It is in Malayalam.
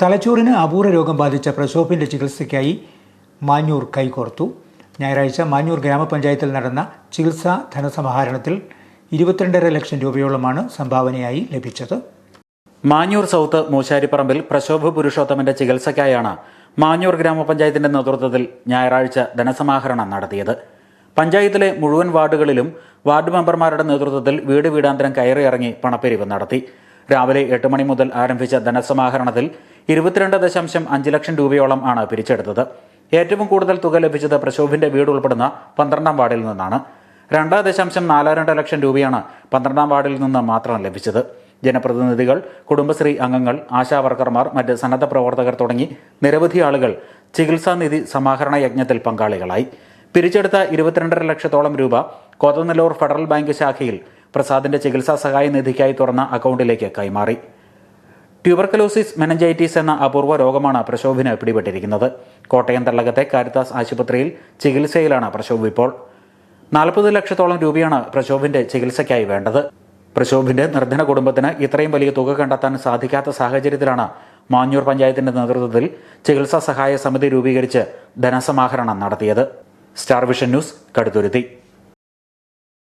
തലച്ചോറിന് അപൂർവ രോഗം ബാധിച്ച പ്രശോഭിന്റെ ചികിത്സയ്ക്കായി മാഞ്ഞൂർ കൈകോർത്തു. ഞായറാഴ്ച മാഞ്ഞൂർ ഗ്രാമപഞ്ചായത്തിൽ നടന്ന ചികിത്സാ ധനസമാഹരണത്തിൽ ഇരുപത്തിരണ്ടര ലക്ഷം രൂപയോളമാണ് സംഭാവനയായി ലഭിച്ചത്. മാഞ്ഞൂർ സൗത്ത് മൂശാരിപ്പറമ്പിൽ പ്രശോഭ പുരുഷോത്തമന്റെ ചികിത്സയ്ക്കായാണ് മാഞ്ഞൂർ ഗ്രാമപഞ്ചായത്തിന്റെ നേതൃത്വത്തിൽ ഞായറാഴ്ച ധനസമാഹരണം നടത്തിയത്. പഞ്ചായത്തിലെ മുഴുവൻ വാർഡുകളിലും വാർഡ് മെമ്പർമാരുടെ നേതൃത്വത്തിൽ വീട് വീടാന്തരം കയറിയിറങ്ങി പണപ്പിരിവ് നടത്തി. രാവിലെ എട്ട് മണി മുതൽ ആരംഭിച്ച ധനസമാഹരണത്തിൽ ഇരുപത്തിരണ്ട് ദശാംശം അഞ്ച് ലക്ഷം രൂപയോളം ആണ് പിരിച്ചെടുത്തത്. ഏറ്റവും കൂടുതൽ തുക ലഭിച്ചത് പ്രശോഭിന്റെ വീട് ഉൾപ്പെടുന്ന പന്ത്രണ്ടാം വാർഡിൽ നിന്നാണ്. രണ്ട് ദശാംശം നാല് രണ്ട് ലക്ഷം രൂപയാണ് പന്ത്രണ്ടാം വാർഡിൽ നിന്ന് മാത്രം ലഭിച്ചത്. ജനപ്രതിനിധികൾ കുടുംബശ്രീ അംഗങ്ങൾ ആശാവർക്കർമാർ മറ്റ് സന്നദ്ധ പ്രവർത്തകർ തുടങ്ങി നിരവധി ആളുകൾ ചികിത്സാനിധി സമാഹരണ യജ്ഞത്തിൽ പങ്കാളികളായി. പിരിച്ചെടുത്ത ഇരുപത്തിരണ്ടര ലക്ഷത്തോളം രൂപ കോതനല്ലൂർ ഫെഡറൽ ബാങ്ക് ശാഖയിൽ പ്രസാദിന്റെ ചികിത്സാ സഹായ നിധിക്കായി തുറന്ന അക്കൗണ്ടിലേക്ക് കൈമാറി. ട്യൂബർക്കലോസിസ് മെനഞ്ചൈറ്റീസ് എന്ന അപൂർവ രോഗമാണ് പ്രശോഭിന് പിടിപെട്ടിരിക്കുന്നത്. കോട്ടയം തള്ളകത്തെ കാരിത്താസ് ആശുപത്രിയിൽ ചികിത്സയിലാണ് പ്രശോഭ് ഇപ്പോൾ. നാൽപ്പത് ലക്ഷത്തോളം രൂപയാണ് പ്രശോഭിന്റെ ചികിത്സയ്ക്കായി വേണ്ടത്. പ്രശോഭിന്റെ നിർധന കുടുംബത്തിന് ഇത്രയും വലിയ തുക കണ്ടെത്താൻ സാധിക്കാത്ത സാഹചര്യത്തിലാണ് മാഞ്ഞൂർ പഞ്ചായത്തിന്റെ നേതൃത്വത്തിൽ ചികിത്സാ സഹായ സമിതി രൂപീകരിച്ച് ധനസമാഹരണം നടത്തിയത്. Star Vision News Kaduthuruthy.